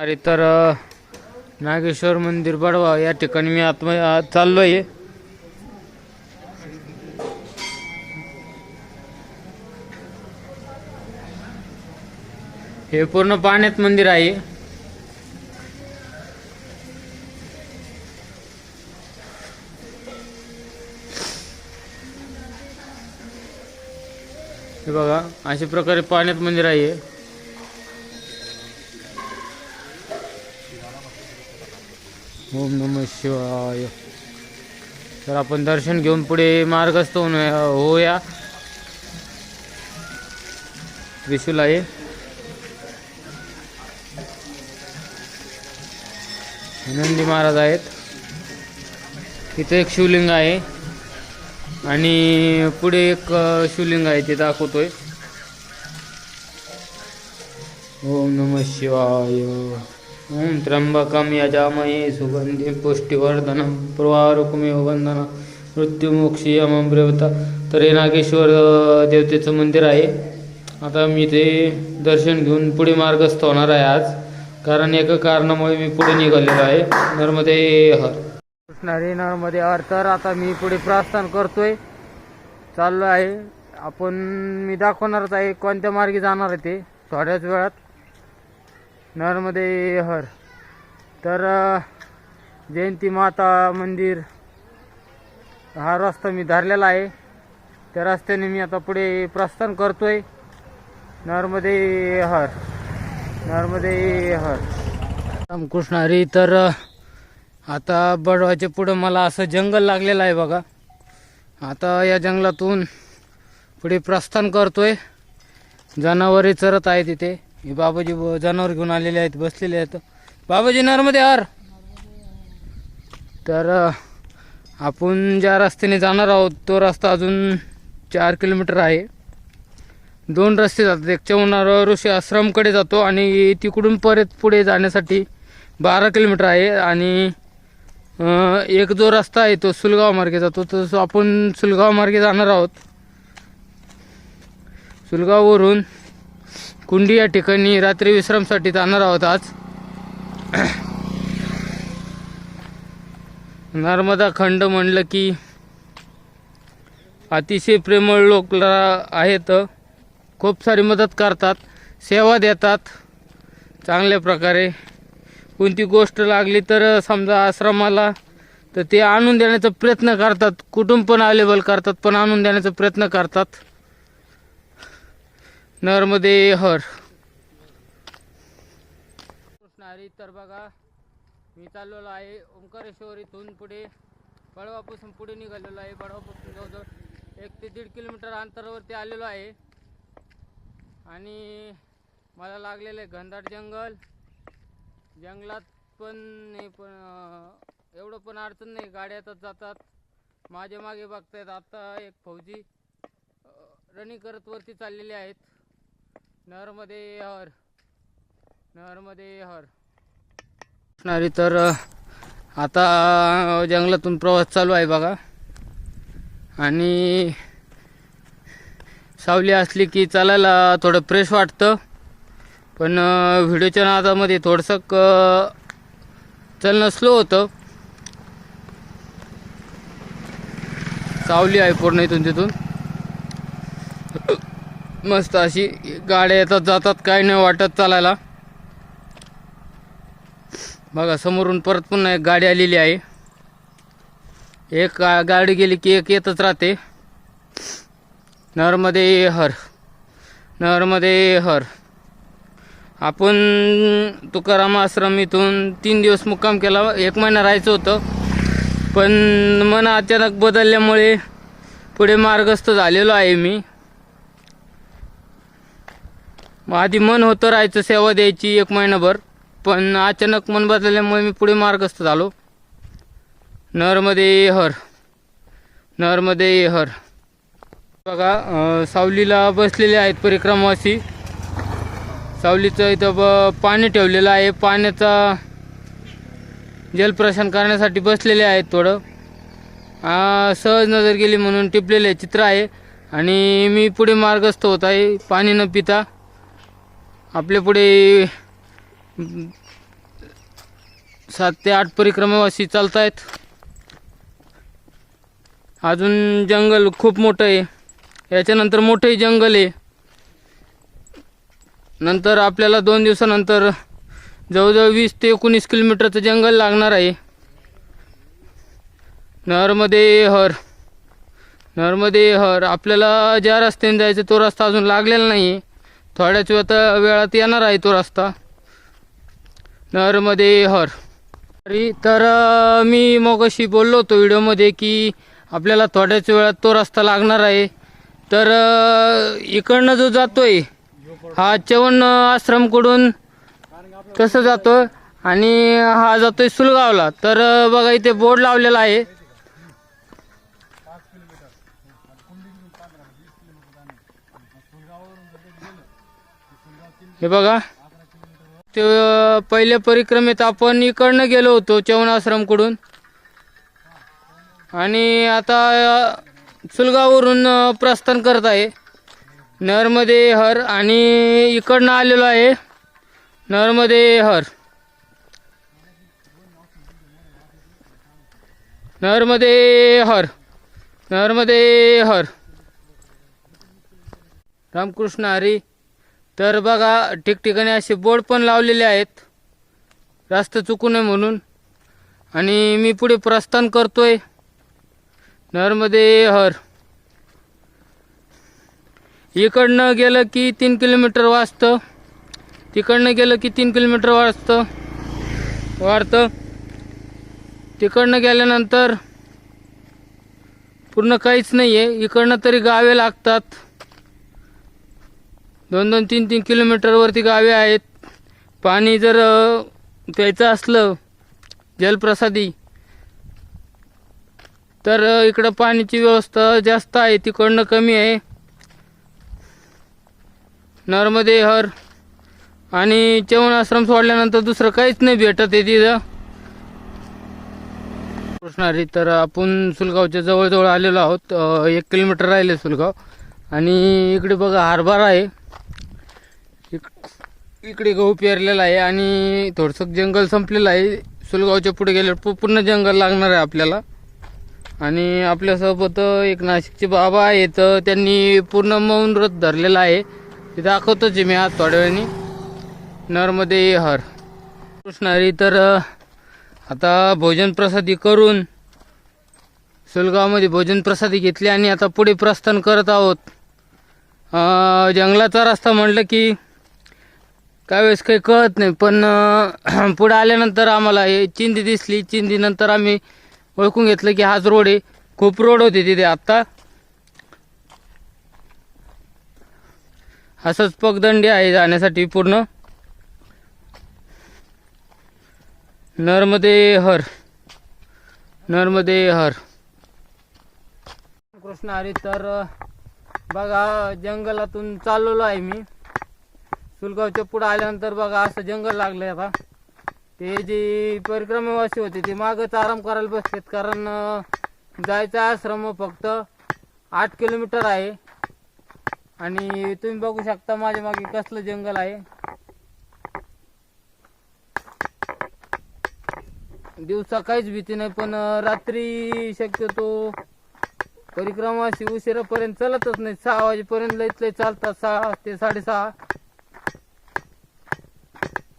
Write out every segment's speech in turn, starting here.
अरे तर नागेश्वर मंदिर बडवा या ठिकाणी मी आत्म चाललो आहे हे पूर्ण पाण्यात मंदिर आहे. हे बघा अशा प्रकारे पाण्यात मंदिर आहे ओम नम शिवाय. तर आपण दर्शन घेऊन पुढे मार्गस्थ होऊन होऊया. त्रिशूल आहे. नंदी महाराज आहेत. तिथे एक शिवलिंग आहे. आणि पुढे एक शिवलिंग आहे ते दाखवतोय. ओम नम शिवाय. ओम त्र्यंबकम यजामहे सुगंधी पुष्टिवर्धनम प्रवारुकमेव वंदना मृत्युमोक्षीयमं ब्रवता। तर हे नागेश्वर देवतेचं मंदिर आहे. आता मी ते दर्शन घेऊन पुढे मार्गस्थ होणार आहे आज. कारण एका कारणामुळे मी पुढे निघालेलो आहे. नर्मदे हर. कृष्णारी नर्मदे हर. तर आता मी पुढे प्रस्थान करतोय. चाललो आहे. आपण मी दाखवणारच आहे कोणत्या मार्गे जाणार आहे ते थोड्याच वेळात. नर्मदे हर. तर जयंती माता मंदिर हा रस्ता मी धरलेला आहे. त्या रस्त्याने मी आता पुढे प्रस्थान करतोय. नर्मदे हर. नर्मदे हर. रामकृष्ण हरी तर आता बडवाच्या पुढं मला असं जंगल लागलेलं आहे बघा. आता या जंगलातून पुढे प्रस्थान करतोय. जनावरे चरत आहे तिथे हे बाबाजी ब- जनावर घेऊन आलेले आहेत बसलेले आहेत. बाबाजी नर्मदे हर तर आपण ज्या रस्त्याने जाणार आहोत तो रस्ता अजून चार किलोमीटर आहे. दोन रस्ते जातात. एक चौनार ऋषी आश्रमकडे जातो आणि तिकडून परत पुढे जाण्यासाठी बारा किलोमीटर आहे आणि एक जो रस्ता आहे तो सुलगाव मार्गे जातो. तो आपण सुलगाव मार्गे जाणार आहोत. सुलगाववरून कुंडी या ठिकाणी रात्री विश्रामसाठी जाणार आहोत आज. नर्मदा खंड म्हणलं की अतिशय प्रेमळ लोक आहेत. खूप सारी मदत करतात सेवा देतात चांगल्या प्रकारे. कोणती गोष्ट लागली तर समजा आश्रमाला तर ते आणून देण्याचा प्रयत्न करतात. कुटुंब पण अवेलेबल करतात पण आणून देण्याचा प्रयत्न करतात. नर्मदे हर. कृष्णारी तर बघा मी चाललेलो आहे ओंकारेश्वर इथून पुढे. बळवापासून पुढे निघालेलो आहे. बळवापासून जवळजवळ एक ते दीड किलोमीटर अंतरावरती आलेलो आहे. आणि मला लागलेलं आहे घनदाट जंगल. जंगलात पण नाही पण एवढं पण अडचण नाही. गाड्यातच जातात. माझ्या मागे बघतायत. आता एक फौजी रनिंग करत वरती चाललेले आहेत. नरमध्ये हर नरमध्ये हर असणारी तर आता जंगलातून प्रवास चालू आहे बघा. आणि सावली असली की चालायला थोडं फ्रेश वाटतं. पण व्हिडिओच्या नादामध्ये थोडंसं क स्लो होतं. सावली आहे पूर्ण इथून तिथून. मस्त अशी गाड्या येतात जातात काही नाही वाटत चालायला. बघा समोरून परत पुन्हा एक गाडी आलेली आहे. एक गाडी गेली की एक येतच राहते. नरमध्ये हर. नरमध्ये हर. आपण तुकाराम आश्रम इथून तीन दिवस मुक्काम केला एक महिना राहायचं होतं. पण मन अचानक बदलल्यामुळे पुढे मार्गस्थ झालेलो आहे मी. मग आधी मन होतं राहायचं सेवा द्यायची एक महिनाभर. पण अचानक मन बदलल्यामुळे मी पुढे मार्गस्थ झालो. नरमध्ये हर नरमध्ये हर. बघा सावलीला बसलेले आहेत परिक्रमावासी. सावलीचं इथं ब पाणी ठेवलेलं आहे. पाण्याचा जलप्रशन करण्यासाठी बसलेले आहेत थोडं. सहज नजर गेली म्हणून टिपलेले चित्र आहे. आणि मी पुढे मार्गस्थ होत आहे पाणी न पिता. आपल्या पुढे सात ते आठ परिक्रमावासी चालत आहेत अजून जंगल खूप मोठं आहे. याच्यानंतर मोठंही जंगल आहे. नंतर आपल्याला दोन दिवसानंतर जवळजवळ वीस ते एकोणीस किलोमीटरचं जंगल लागणार आहे. नरमध्ये हर नहरमध्ये हर. आपल्याला ज्या रस्त्याने जायचं तो रस्ता अजून लागलेला नाही आहे थोड्याच वेळात वेळात येणार आहे तो रस्ता. नरमध्ये हर. तर मी मगाशी बोललो होतो व्हिडिओमध्ये की आपल्याला थोड्याच वेळात तो रस्ता लागणार आहे. तर इकडनं जो जातोय हा चवन आश्रमकडून कसं जातोय आणि हा जातोय सुलगावला. तर बघा इथे बोर्ड लावलेला आहे. हे बघा. ते पहिल्या परिक्रमेत आपण इकडनं गेलो होतो चवन आश्रमकडून आणि आता चुलगावरून सुलगाववरून प्रस्थान करत आहे. नरमध्ये हर आणि इकडनं आलेलो आहे. नरमध्ये हर नरमध्ये हर नरमध्ये हर रामकृष्ण हरी. तर बघा ठिकठिकाणी असे बोर्ड पण लावलेले आहेत. जास्त चुकू नये म्हणून. आणि मी पुढे प्रस्थान करतोय. नरमध्ये हर. इकडनं गेलं की तीन किलोमीटर वाजतं तिकडनं गेलं की तीन किलोमीटर वाजतं वाढतं. तिकडनं गेल्यानंतर पूर्ण काहीच नाही आहे इकडनं तरी गावे लागतात. दोन दोन तीन तीन किलोमीटरवरती गावे आहेत. पाणी जर प्यायचं असलं जलप्रसादी तर इकडं पाण्याची व्यवस्था जास्त आहे तिकडनं कमी आहे. नर्मदे हर आणि चवन आश्रम सोडल्यानंतर दुसरं काहीच नाही भेटत आहे तिथं. कृष्णारी तर आपण सुलगावच्या जवळजवळ आलेलो आहोत. एक किलोमीटर राहिले सुलगाव. आणि इकडे बघा हारभार आहे. इक- इकडे गहू पेरलेला आहे आणि थोडंसं जंगल संपलेलं आहे. सुलगावच्या पुढे गेल्यावर पूर्ण जंगल लागणार आहे आपल्याला. आणि आपल्यासोबत एक नाशिकचे बाबा आहेत. त्यांनी पूर्ण मौन व्रत धरलेला आहे. ते दाखवतोच मी आज थोड्या वेळाने. नरमध्ये हर. कृष्णारी तर आता भोजन प्रसादी करून सुलगावमध्ये भोजन प्रसादी घेतली आणि आता पुढे प्रस्थान करत आहोत. जंगलाचा रस्ता म्हटलं की काय वेळेस काही कळत नाही पण पुढे आल्यानंतर आम्हाला हे चिंदी दिसली. चिंदीनंतर आम्ही ओळखून घेतलं की हाच रोड आहे. खूप रोड होते तिथे आत्ता. असंच पगदंडी आहे जाण्यासाठी पूर्ण. नर्मदे हर. नर्मदे हर. कृष्ण हरी तर बघा जंगलातून चाललेलो आहे मी. सुलगावच्या पुढे आल्यानंतर बघा असं जंगल लागलंय आता. ते जे परिक्रमावासी होते ते मागच आराम करायला बसतात कारण जायचा आश्रम फक्त आठ किलोमीटर आहे. आणि तुम्ही बघू शकता माझ्या मागे कसलं जंगल आहे. दिवसा काहीच भीती नाही पण रात्री शक्यतो परिक्रमाशी उशिरापर्यंत चालतच नाही. सहा वाजेपर्यंत लईत लई चालतात सहा ते साडेसहा.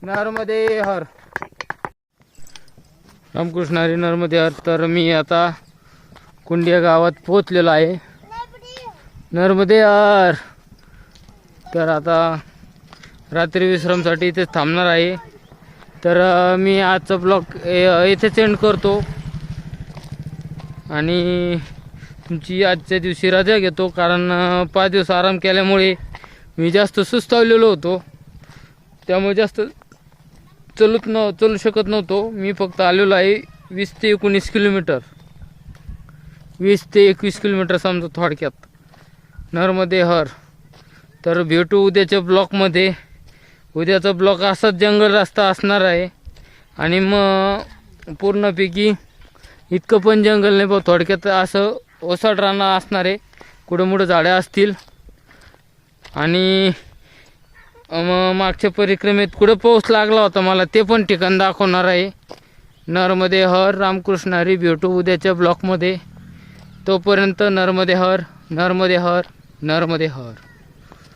नर्मदे हर. रामकृष्ण हरी नर्मदे हर. तर मी आता कुंडिया गावात पोहोचलेलो आहे. नर्मदे हर. तर आता रात्री विश्रामसाठी इथेच थांबणार आहे. तर मी आजचा ब्लॉग येथेच एंड करतो. आणि तुमची आजच्या दिवशी रजा घेतो. कारण पाच दिवस आराम केल्यामुळे मी जास्त सुस्तावलेलो होतो. त्यामुळे जास्त चलत न चलू शकत नव्हतो. मी फक्त आलेलो आहे वीस ते एकोणीस किलोमीटर. वीस ते एकवीस किलोमीटर समजा थोडक्यात. नरमध्ये हर. तर भेटू उद्याच्या ब्लॉकमध्ये उद्याचा ब्लॉक असाच जंगल रस्ता असणार आहे. आणि मग पूर्णपैकी इतकं पण जंगल नाही बघ थोडक्यात असं ओसाड राणा असणार आहे. कुठं मुठं झाडं असतील. आणि मग मागच्या परिक्रमेत कुठं पाऊस लागला होता मला ते पण ठिकाण दाखवणार आहे. नर्मदे हर रामकृष्ण हरी भेटू उद्याच्या ब्लॉकमध्ये. तोपर्यंत नर्मदे हर नर्मदे हर नर्मदे हर.